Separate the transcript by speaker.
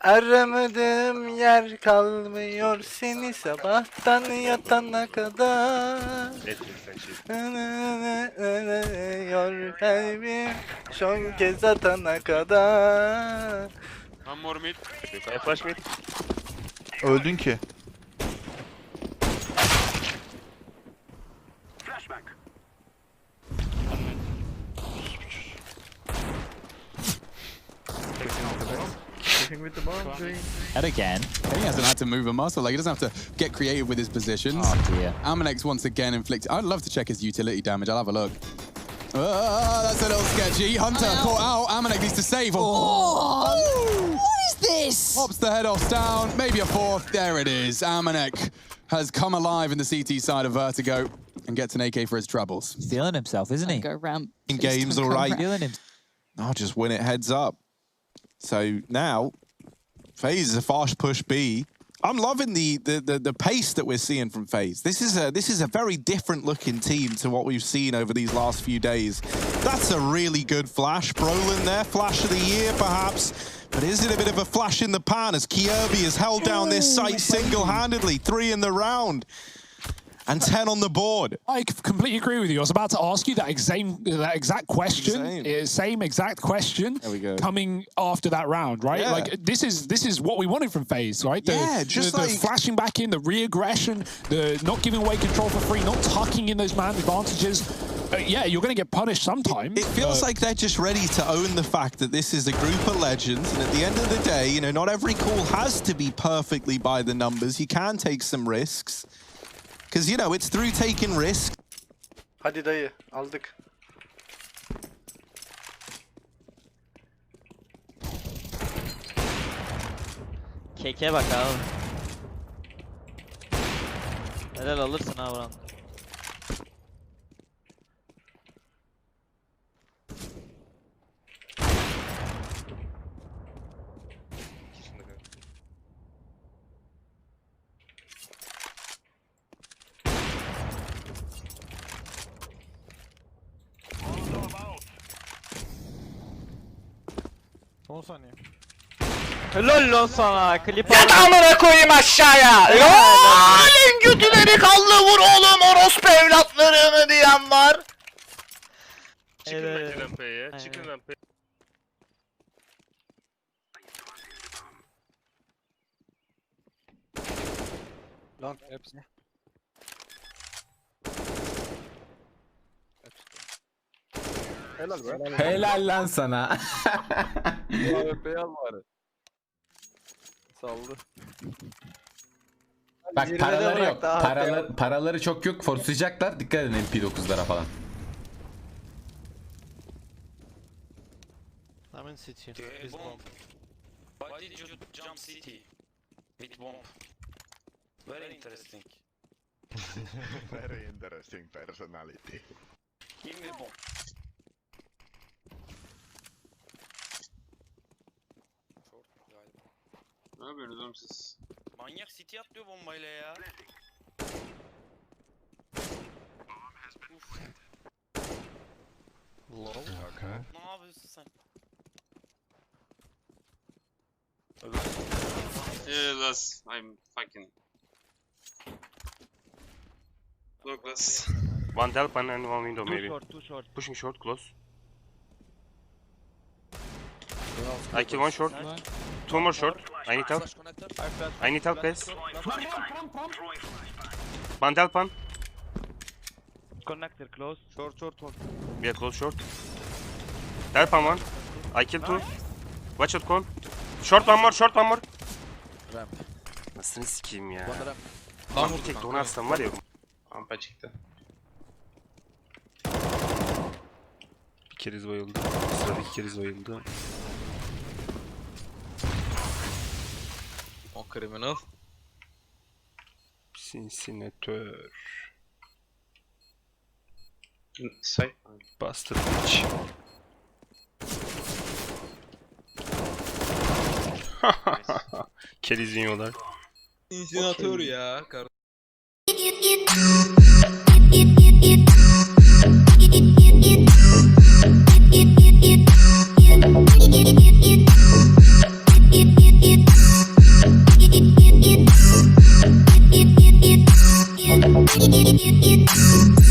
Speaker 1: Aramadığım yer kalmıyor seni sabahtan yatana kadar. Yor kalbim son kez atana kadar.
Speaker 2: One more mid.
Speaker 3: Flash mid.
Speaker 4: Öldün ki.
Speaker 5: And again.
Speaker 6: He hasn't had to move a muscle. Like he doesn't have to get creative with his positions.
Speaker 5: Oh dear.
Speaker 6: Amanex once again inflicted. I'd love to check his utility damage. I'll have a look. Ah, that's a little sketchy. Hunter caught out. Amanex needs to save. Oh,
Speaker 5: What is this?
Speaker 6: pops the head off down. Maybe a fourth. There it is. Amanek has come alive in the CT side of Vertigo and gets an AK for his troubles.
Speaker 5: Feeling himself, isn't he?
Speaker 7: Go ramp.
Speaker 4: In games,
Speaker 7: don't
Speaker 4: all
Speaker 7: go
Speaker 4: right.
Speaker 7: ramp.
Speaker 5: Feeling him.
Speaker 4: I'll just win it heads up. So now, FaZe is a fast push B. I'm loving the, the the the pace that we're seeing from FaZe. This is a this is a very different looking team to what we've seen over these last few days. That's a really good flash. Brolin there, flash of the year perhaps. But is it a bit of a flash in the pan as Kiobi has held down this site single-handedly? Three in the round and 10 on the board.
Speaker 8: I completely agree with you. I was about to ask you that exact that exact question,
Speaker 4: Same.
Speaker 8: Uh, same exact question.
Speaker 4: There we go.
Speaker 8: Coming after that round, right?
Speaker 4: Yeah.
Speaker 8: Like this is this is what we wanted from FaZe, right? The,
Speaker 4: Yeah, just
Speaker 8: the, the flashing back in, the re-aggression, the not giving away control for free, not tucking in those man advantages. Uh, yeah, you're going to get punished sometime.
Speaker 4: It feels
Speaker 8: but-
Speaker 4: like they're just ready to own the fact that this is a group of legends, and at the end of the day, you know, not every call has to be perfectly by the numbers. You can take some risks. Because, you know, it's through taking risks
Speaker 1: Hadi dayı aldık.
Speaker 3: Keke bak abi. Helal alırsın ha buranın. Helal lan sana. Klip
Speaker 1: Yat amına koyayım aşağıya. Alin götüleri kallı vur oğlum orospu evlatlarını diyen var.
Speaker 3: Çıkın
Speaker 2: Chicken rampaya. Chicken rampaya.
Speaker 1: Long hepsi.
Speaker 9: Helal lan sana. Bak paraları yok. Paraları, paraları çok yok. Forsayacaklar. Dikkat edin MP9'lara falan.
Speaker 3: I'm in city. Is bomb.
Speaker 10: Why did you jump city with bomb? Very interesting.
Speaker 11: Very interesting personality.
Speaker 10: Give me bomb. Short galiba.
Speaker 2: Ne yapıyorsunuz oğlum siz?
Speaker 10: Manyak city atlıyor bombayla ya.
Speaker 11: Okay.
Speaker 10: Ne yapıyorsun sen?
Speaker 2: Yeah, that's... I'm fucking... Look, that's... One Delpan and one window
Speaker 3: Too
Speaker 2: maybe.
Speaker 3: short, too short.
Speaker 2: Pushing short, close. I kill one short. Two more short. I need help. I need help, guys. One Delpan.
Speaker 3: Connector close. Short, short, short.
Speaker 2: Yeah, close short. Delpan one. I kill two. Watch out, con. Short one more, short one more. Nasılsını sikeyim ya. Lan bir tek donu atsam var ya. Rampa çıktı. Bir keriz bayıldı. Sıradaki keriz bayıldı.
Speaker 10: Criminal.
Speaker 2: Sinsinatör. Say. Bastard bitch. Keriz yiyorlar.
Speaker 10: İnsinatör ya.
Speaker 7: Thank you, you, you, you, you, you, you,